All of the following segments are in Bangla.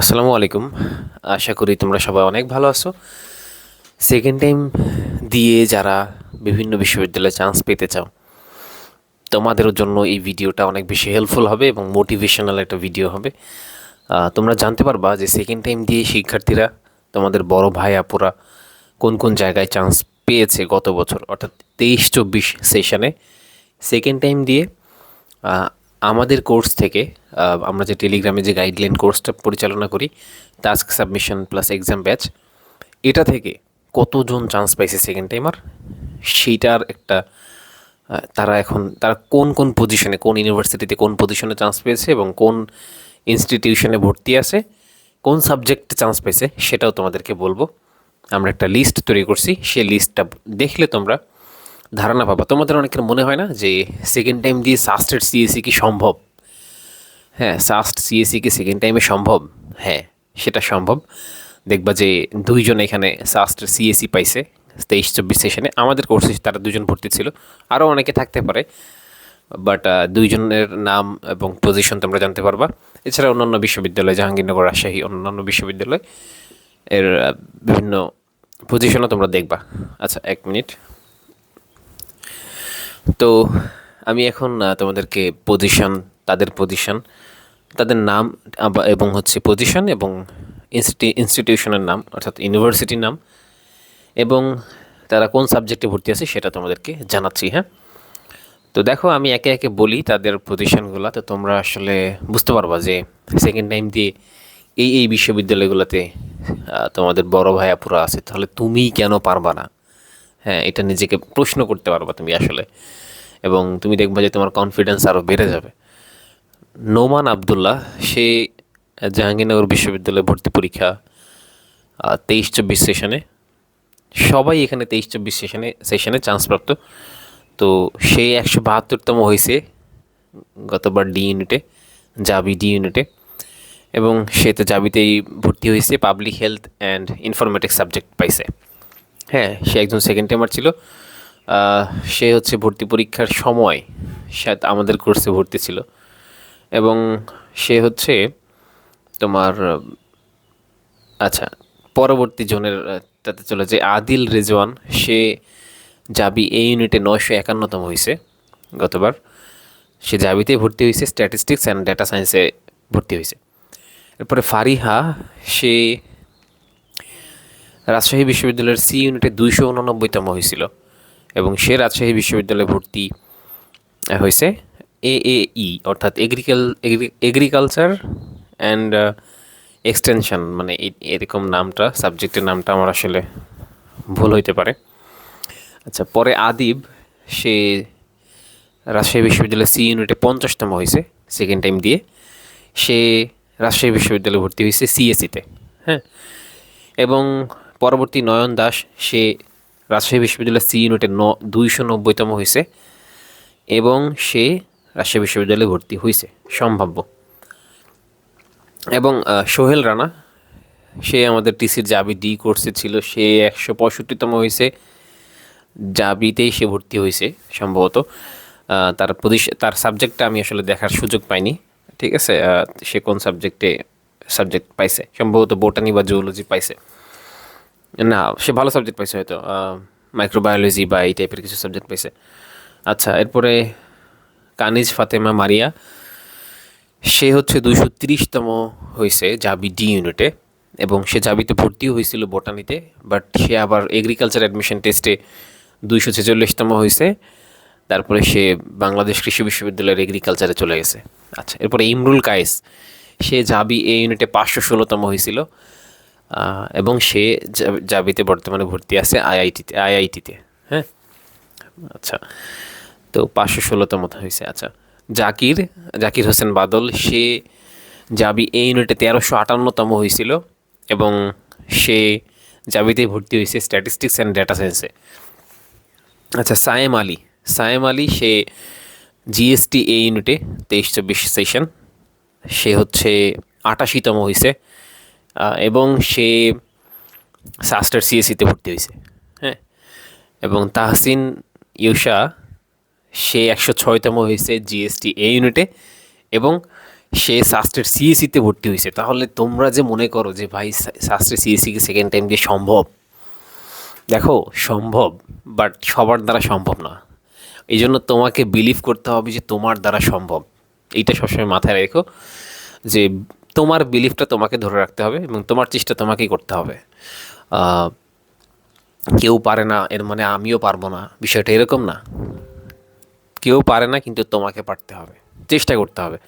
আসসালামু আলাইকুম। আশা করি তোমরা সবাই অনেক ভালো আছো। সেকেন্ড টাইম দিয়ে যারা বিভিন্ন বিশ্ববিদ্যালয়ে চান্স পেতে চাও তোমাদের জন্য এই ভিডিওটা অনেক বেশি হেল্পফুল হবে এবং মোটিভেশনাল একটা ভিডিও হবে। তোমরা জানতে পারবা যে সেকেন্ড টাইম দিয়ে শিক্ষার্থীরা, তোমাদের বড় ভাই, আপুরা কোন কোন জায়গায় চান্স পেয়েছে গত বছর? অর্থাৎ তেইশ চব্বিশ সেশনে সেকেন্ড টাইম দিয়ে আমাদের কোর্স থেকে আমরা যে টেলিগ্রামে যে গাইডলাইন কোর্সটা পরিচালনা করি task submission plus exam batch এটা থেকে কতজন চান্স পাইছে সেকেন্ড টাইমার সেইটার একটা তারা এখন, তারা কোন কোন পজিশনে কোন ইউনিভার্সিটিতে কোন পজিশনে চান্স পেয়েছে এবং কোন ইনস্টিটিউশনে ভর্তি আছে, কোন সাবজেক্টে চান্স পেয়েছে সেটাও তোমাদেরকে বলব। আমরা একটা লিস্ট তৈরি করছি, সেই লিস্টটা দেখলে তোমরা ধারণা পাবা। তোমাদের অনেকের মনে হয় না যে সেকেন্ড টাইম দিয়ে সাস্টের সিএসি কি সম্ভব? হ্যাঁ সাস্ট সিএসি কি সেকেন্ড টাইমে সম্ভব? হ্যাঁ সেটা সম্ভব। দেখবা যে দুইজন এখানে সাস্টের সিএসি পাইছে তেইশ চব্বিশ সেশনে। আমাদের কোর্সে তারা দুজন ভর্তি ছিল। আরও অনেকে থাকতে পারে বাট দুইজনের নাম এবং পজিশন তোমরা জানতে পারবা। এছাড়া অন্যান্য বিশ্ববিদ্যালয়, জাহাঙ্গীরনগর, রাজশাহী, অন্যান্য বিশ্ববিদ্যালয় এর বিভিন্ন পজিশনও তোমরা দেখবা। আচ্ছা এক মিনিট। তো আমি এখন তোমাদেরকে পজিশন তাদের পজিশন তাদের নাম এবং হচ্ছে পজিশন এবং ইনস্টিটিউশনের নাম, অর্থাৎ ইউনিভার্সিটির নাম, এবং তারা কোন সাবজেক্টে ভর্তি আছে সেটা তোমাদেরকে জানাচ্ছি হ্যাঁ? তো দেখো, আমি একে একে বলি তাদের পজিশনগুলো তো তোমরা আসলে বুঝতে পারবা যে সেকেন্ড টাইম দিয়ে এই এই বিশ্ববিদ্যালয়গুলোতে তোমাদের বড় ভাইয়াপুরা আছে, তাহলে তুমি কেন পারবা না? হ্যাঁ এটা নিজেকে প্রশ্ন করতে পারবা তুমি আসলে। এবং তুমি দেখবা যে তোমার কনফিডেন্স আরও বেড়ে যাবে। নোমান আবদুল্লাহ, সে জাহাঙ্গীরনগর বিশ্ববিদ্যালয়ে ভর্তি পরীক্ষা তেইশ চব্বিশ সেশনে সবাই এখানে তেইশ চব্বিশ সেশনে সেশনে চান্স প্রাপ্ত। তো সে একশো বাহাত্তরতম হয়েছে গতবার ডি ইউনিটে জাবি ডি ইউনিটে এবং সে তো জাবিতেই ভর্তি হয়েছে public health and informatics subject পাইছে। হ্যাঁ সে একজন সেকেন্ড টাইমার ছিল। সে হচ্ছে ভর্তি পরীক্ষার সময় শায়দ আমাদের কোর্সে ভর্তি ছিল। এবং সে হচ্ছে তোমার আচ্ছা পরবর্তী জনের তাতে চলে যে আদিল রেজওয়ান, সে জাবি এই ইউনিটে নয়শো একান্নতম হয়েছে গতবার। সে জাবিতে ভর্তি হয়েছে স্ট্যাটিস্টিক্স অ্যান্ড ডেটা সায়েন্সে ভর্তি হয়েছে এরপরে ফারিহা, সে রাজশাহী বিশ্ববিদ্যালয়ের সি ইউনিটে দুইশো উননব্বইতম হয়েছিল এবং সে রাজশাহী বিশ্ববিদ্যালয়ে ভর্তি হয়েছে এ ই অর্থাৎ এগ্রিকাল এগ্রিকালচার অ্যান্ড এক্সটেনশন মানে এরকম নামটা সাবজেক্টের নামটা আমার আসলে ভুল হইতে পারে। আচ্ছা পরে আদিব, সে রাজশাহী বিশ্ববিদ্যালয়ের সি ইউনিটে পঞ্চাশতম হয়েছে সেকেন্ড টাইম দিয়ে। সে রাজশাহী বিশ্ববিদ্যালয়ে ভর্তি হয়েছে সিএসিতে হ্যাঁ? এবং পরবর্তী নয়ন দাস, সে রাজশাহী বিশ্ববিদ্যালয়ের সি ইউনিটে ন, দুইশো নব্বইতম হয়েছে এবং সে রাজশাহী বিশ্ববিদ্যালয়ে ভর্তি হয়েছে সম্ভাব্য। এবং সোহেল রানা, সে আমাদের টিসির জাবি ডি কোর্সে ছিল, সে একশো পঁয়ষট্টিতম হয়েছে জাবিতেই সে ভর্তি হয়েছে সম্ভবত। তার পজিশন তার সাবজেক্টটা আমি আসলে দেখার সুযোগ পাইনি, ঠিক আছে? সে কোন সাবজেক্টে, সাবজেক্ট পাইছে? সম্ভবত বোটানি বা জুওলজি পাইছে। না, সে ভালো সাবজেক্ট পাইছে হয়তো মাইক্রোবায়োলজি বা এই টাইপের কিছু সাবজেক্ট পাইছে। আচ্ছা এরপরে কানিজ ফাতেমা মারিয়া, সে হচ্ছে দুইশো তিরিশতম হয়েছে জাবি ডি ইউনিটে এবং সে জাবিতে ভর্তিও হয়েছিল বোটানিতে বাট সে আবার এগ্রিকালচার অ্যাডমিশন টেস্টে দুইশো ছেচল্লিশতম হয়েছে তারপরে সে বাংলাদেশ কৃষি বিশ্ববিদ্যালয়ের এগ্রিকালচারে চলে গেছে। আচ্ছা এরপরে ইমরুল কায়েস, সে জাবি এ ইউনিটে পাঁচশো ষোলোতম হয়েছিল এবং সে জাবিতে বর্তমানে ভর্তি আছে আইআইটিতে আইআইটিতে হ্যাঁ? আচ্ছা তো পাঁচশো ষোলোতম হয়েছে আচ্ছা। জাকির জাকির হোসেন বাদল, সে জাবি এই ইউনিটে তেরোশো আটান্নতম হয়েছিল এবং সে জাবিতে ভর্তি হয়েছে স্ট্যাটিস্টিক্স অ্যান্ড ডেটা সায়েন্সে আচ্ছা সায়েম আলী সায়েম আলী, সে জিএসটি এ ইউনিটে তেইশ চব্বিশ সেশন সে হচ্ছে আটাশিতম হয়েছে। এবং সে সাস্টার সিএসিতে ভর্তি হয়েছে হ্যাঁ? এবং তাহসিন ইউষা সে একশো ছয়তম হয়েছে জিএসটি এ ইউনিটে এবং সে সাস্টের সিএসিতে ভর্তি হয়েছে। তাহলে তোমরা যে মনে করো যে ভাই সাস্টের সিএসিকে সেকেন্ড টাইম দিয়ে সম্ভব? দেখো, সম্ভব বাট সবার দ্বারা সম্ভব না। এই জন্য তোমাকে বিলিভ করতে হবে যে তোমার দ্বারা সম্ভব। এইটা সবসময় মাথায় রেখো যে তোমার বিলিফটা তোমাকে ধরে রাখতে হবে এবং তোমার চেষ্টা তোমাকেই করতে হবে। কেউ পারে না, এর মানে আমিও পারব না, বিষয়টা এরকম না। কেউ পারে না, কিন্তু তোমাকে পারতে হবে, চেষ্টা করতে হবে।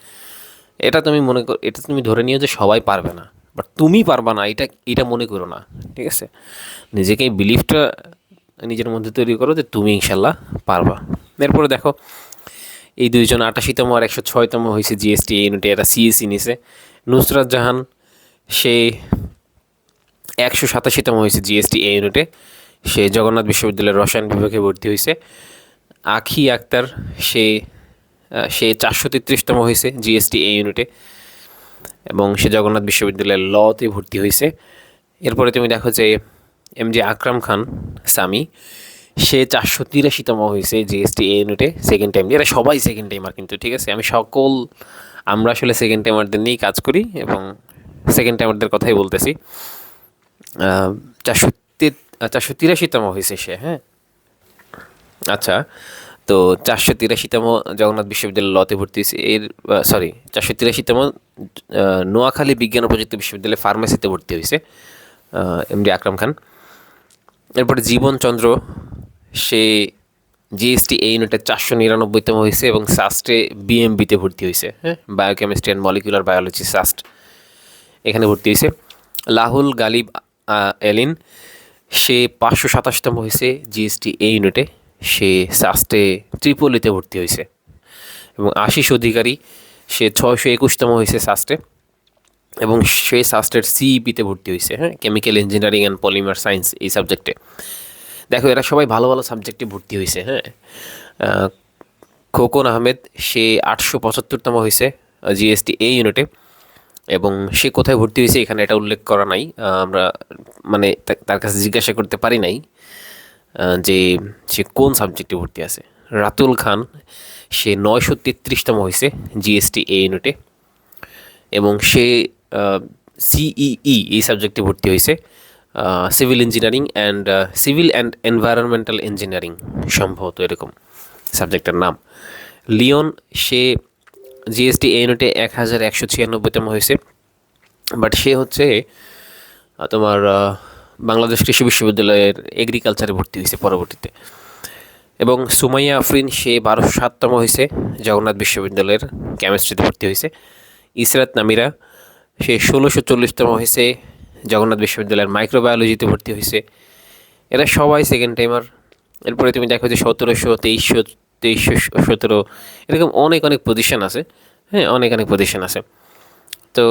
এটা তুমি মনে কর, এটা তুমি ধরে নিও যে সবাই পারবে না বাট তুমি পারবা না, এটা এটা মনে করো না, ঠিক আছে? নিজেকে এই বিলিফটা নিজের মধ্যে তৈরি করো যে তুমি ইনশাল্লাহ পারবা। এরপরে দেখো, এই দুইজন আটাশিতম আর একশো ছয়তম হয়েছে জিএসটি ইউনিটে এরা সিএসি নিছে। নুসরাত জাহান, সে একশো সাতাশিতম হয়েছে জিএসটি এ ইউনিটে। সে জগন্নাথ বিশ্ববিদ্যালয়ের রসায়ন বিভাগে ভর্তি হয়েছে। আখি আক্তার, সে সে চারশো তেত্রিশতম হয়েছে জিএসটি এ ইউনিটে এবং সে জগন্নাথ বিশ্ববিদ্যালয়ের লতে ভর্তি হয়েছে। এরপরে তুমি দেখো যে এম জে আকরাম খান সামি সে চারশো তিরাশিতম হয়েছে জিএসটি এ ইউনিটে সেকেন্ড টাইম। এরা সবাই সেকেন্ড টাইমার কিন্তু, ঠিক আছে? আমি সকল আমরা আসলে সেকেন্ড টাইমারদের নিয়েই কাজ করি এবং সেকেন্ড টাইমারদের কথাই বলতেছি। চারশো চারশো তিরাশিতম হয়েছে সে হ্যাঁ? আচ্ছা তো চারশো তিরাশিতম জগন্নাথ বিশ্ববিদ্যালয় লতে ভর্তি হয়েছে। এর সরি চারশো তিরাশিতম নোয়াখালী বিজ্ঞান ও প্রযুক্তি বিশ্ববিদ্যালয়ে ফার্মেসিতে ভর্তি হয়েছে এমডি আকরাম খান। এরপরে জীবনচন্দ্র, সে জিএসটি এই ইউনিটে চারশো নিরানব্বইতম হয়েছে এবং সাস্টে বিএমবিতে ভর্তি হয়েছে হ্যাঁ? Biochemistry and molecular biology SUST এখানে ভর্তি হয়েছে। লাহুল গালিব এলিন, সে পাঁচশো সাতাশতম হয়েছে জিএসটি এই ইউনিটে সে সাস্টে ত্রিপলিতে ভর্তি হয়েছে। এবং আশিস অধিকারী, সে ছয়শো একুশতম হয়েছে সাস্টে এবং সে সাস্টের সিইপিতে ভর্তি হয়েছে হ্যাঁ? Chemical engineering and polymer science এই সাবজেক্টে দেখো, এরা সবাই ভালো ভালো সাবজেক্টে ভর্তি হয়েছে হ্যাঁ? খোকন আহমেদ, সে আটশো পঁচাত্তরতম হয়েছে জিএসটি এই ইউনিটে এবং সে কোথায় ভর্তি হয়েছে এখানে এটা উল্লেখ করা নাই। আমরা মানে তার কাছে জিজ্ঞাসা করতে পারি নাই যে সে কোন সাবজেক্টে ভর্তি আছে। রাতুল খান, সে নয়শো তেত্রিশতম হয়েছে জিএসটি এ ইউনিটে এবং সে সিইই এই সাবজেক্টে ভর্তি হয়েছে civil engineering and civil and environmental engineering সম্ভবত এরকম সাবজেক্টের নাম। লিওন, সে জিএসটি এ ইউনিটে এক হাজার একশো ছিয়ানব্বইতম হয়েছে। বাট সে হচ্ছে তোমার বাংলাদেশ কৃষি বিশ্ববিদ্যালয়ের এগ্রিকালচারে ভর্তি হয়েছে পরবর্তীতে। এবং সুমাইয়া আফরিন, সে বারোশো সাততম হয়েছে, জগন্নাথ বিশ্ববিদ্যালয়ের কেমিস্ট্রিতে ভর্তি হয়েছে। ইসরাত নামিরা, সে ষোলোশো চল্লিশতম হয়েছে জগন্নাথ বিশ্ববিদ্যালয়ের মাইক্রোবায়োলজিতে ভর্তি হয়েছে এরা সবাই সেকেন্ড টাইমার এরপরে তুমি দেখো যে সতেরোশো, তেইশশো তেইশশো, সতেরো, এরকম অনেক অনেক পজিশন আছে। হ্যাঁ অনেক অনেক পজিশন আছে। তো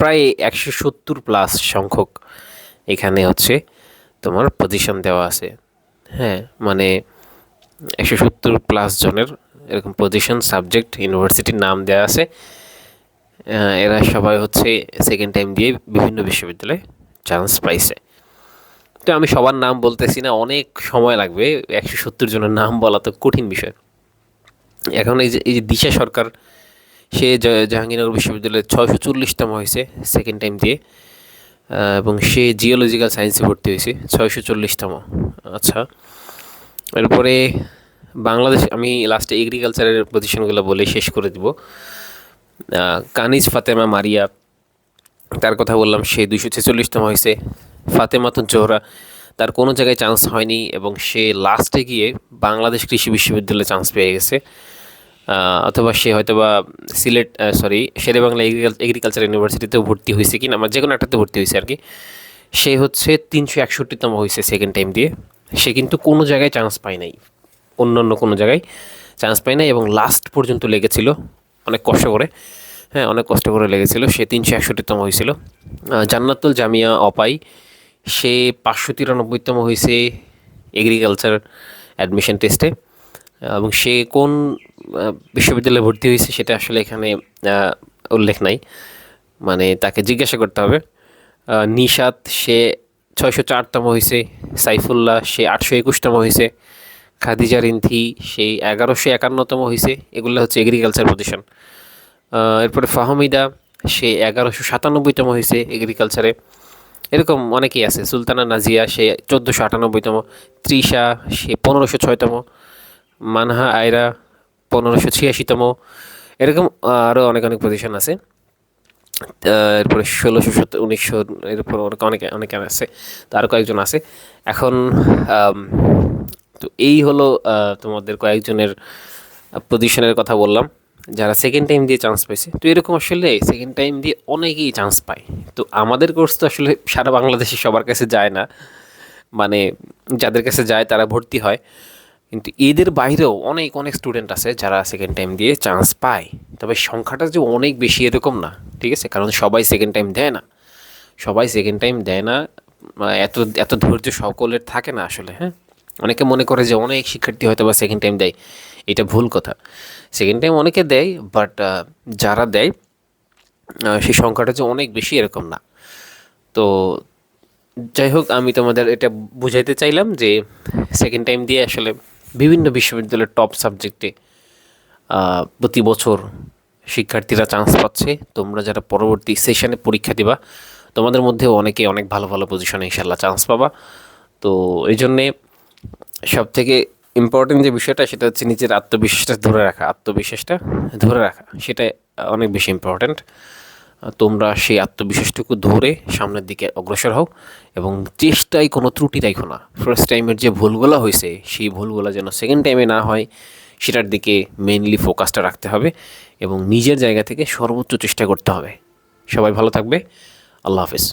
প্রায় একশো সত্তর প্লাস সংখ্যক এখানে হচ্ছে তোমার পজিশন দেওয়া আছে। হ্যাঁ মানে একশো সত্তর প্লাস জনের এরকম পজিশন সাবজেক্ট ইউনিভার্সিটির নাম দেওয়া আছে। এরা সবাই হচ্ছে সেকেন্ড টাইম দিয়ে বিভিন্ন বিশ্ববিদ্যালয়ে চান্স পাইছে। তো আমি সবার নাম বলতেছি না, অনেক সময় লাগবে, একশো সত্তর জনের নাম বলা তো কঠিন বিষয়। এখন এই যে এই যে দিশা সরকার, সে জাহাঙ্গীরনগর বিশ্ববিদ্যালয়ে ছয়শো চল্লিশতম হয়েছে সেকেন্ড টাইম দিয়ে এবং সে জিওলজিক্যাল সায়েন্সে ভর্তি হয়েছে, ছয়শো চল্লিশতম। আচ্ছা এরপরে বাংলাদেশ, আমি লাস্টে এগ্রিকালচারের পজিশনগুলো বলে শেষ করে দিব। কানিজ ফাতেমা মারিয়া, তার কথা বললাম, সে দুশো ছেচল্লিশতম হয়েছে। ফাতেমা ফাতেমাতুন জোহরা, তার কোনো জায়গায় চান্স হয়নি এবং সে লাস্টে গিয়ে বাংলাদেশ কৃষি বিশ্ববিদ্যালয়ে চান্স পেয়ে গেছে। অথবা সে হয়তোবা সিলেট সরি শেরে বাংলা এগ্রিকালচার ইউনিভার্সিটিতেও ভর্তি হয়েছে কি না যে কোনো একটাতে ভর্তি হয়েছে আর কি। সে হচ্ছে তিনশো একষট্টিতম হয়েছে সেকেন্ড টাইম দিয়ে। সে কিন্তু কোনো জায়গায় চান্স পায় নাই। অন্য অন্য কোনো জায়গায় চান্স পায় নাই এবং লাস্ট পর্যন্ত লেগেছিল। অনেক কষ্ট করে হ্যাঁ অনেক কষ্ট করে লেগেছিল। সে তিনশো একষট্টিতম হয়েছিল। জান্নাতুল জামিয়া অপাই, সে পাঁচশো তিরানব্বইতম হয়েছে এগ্রিকালচার অ্যাডমিশন টেস্টে এবং সে কোন বিশ্ববিদ্যালয়ে ভর্তি হয়েছে সেটা আসলে এখানে উল্লেখ নাই। মানে তাকে জিজ্ঞাসা করতে হবে। নিশাত সে ছয়শো চারতম হয়েছে, সাইফুল্লাহ সে আটশো একুশতম হয়েছে খাদিজা রিন্থি, সেই এগারোশো একান্নতম হয়েছে এগুলো হচ্ছে এগ্রিকালচার পজিশন এরপরে ফাহমিদা সে এগারোশো সাতানব্বইতম হয়েছে এগ্রিকালচারে এরকম অনেকেই আছে, সুলতানা নাজিয়া, সে চোদ্দোশো আটানব্বইতম, ত্রিশা, সে পনেরোশো ছয়তম, মানহা আয়রা, পনেরোশো ছিয়াশিতম। এরকম আরও অনেক অনেক পজিশন আছে। এরপরে ষোলোশো সত্তর, উনিশশো, এরপর অনেক অনেকে অনেকে আছে, তো আরও কয়েকজন আছে। এখন তো এই হলো তোমাদের কয়েকজনের পজিশনের কথা বললাম, যারা সেকেন্ড টাইম দিয়ে চান্স পাইছে। তো এরকম আসলে সেকেন্ড টাইম দিয়ে অনেকেই চান্স পায়। তো আমাদের কোর্স তো আসলে সারা বাংলাদেশে সবার কাছে যায় না। মানে যাদের কাছে যায় তারা ভর্তি হয়। কিন্তু এদের বাইরেও অনেক অনেক স্টুডেন্ট আছে যারা সেকেন্ড টাইম দিয়ে চান্স পায়। তবে সংখ্যাটা যে অনেক বেশি এরকম না, ঠিক আছে? কারণ সবাই সেকেন্ড টাইম দেয় না। সবাই সেকেন্ড টাইম দেয় না এত এত ধৈর্য সকলের থাকে না আসলে হ্যাঁ? অনেকে মনে করে যে অনেক শিক্ষার্থী হয়তো বা সেকেন্ড টাইম দেয়। এটা ভুল কথা। সেকেন্ড টাইম অনেকে দেয় বাট যারা দেয় সেই সংখ্যাটা যে অনেক বেশি এরকম না। তো যাই হোক, আমি তোমাদের এটা বুঝাইতে চাইলাম যে সেকেন্ড টাইম দিয়ে আসলে বিভিন্ন বিশ্ববিদ্যালয়ের টপ সাবজেক্টে প্রতি বছর শিক্ষার্থীরা চান্স পাচ্ছে। তোমরা যারা পরবর্তী সেশনে পরীক্ষা দিবা, তোমাদের মধ্যে অনেকে অনেক ভালো ভালো পজিশনে ইনশাল্লাহ চান্স পাবা। তো এই জন্যে সব থেকে ইম্পর্টেন্ট যে বিষয়টা, সেটা হচ্ছে নিজের আত্মবিশ্বাসটা ধরে রাখা। আত্মবিশ্বাসটা ধরে রাখা, সেটা অনেক বেশি ইম্পর্ট্যান্ট তোমরা সেই আত্মবিশ্বাসটুকু ধরে সামনের দিকে অগ্রসর হও এবং চেষ্টায় কোনো ত্রুটি রাখো না। ফার্স্ট টাইমের যে ভুলগুলো হয়েছে, সেই ভুলগুলো যেন সেকেন্ড টাইমে না হয়, সেটার দিকে মেইনলি ফোকাসটা রাখতে হবে এবং নিজের জায়গা থেকে সর্বোচ্চ চেষ্টা করতে হবে। সবাই ভালো থাকবে। আল্লাহ হাফিজ।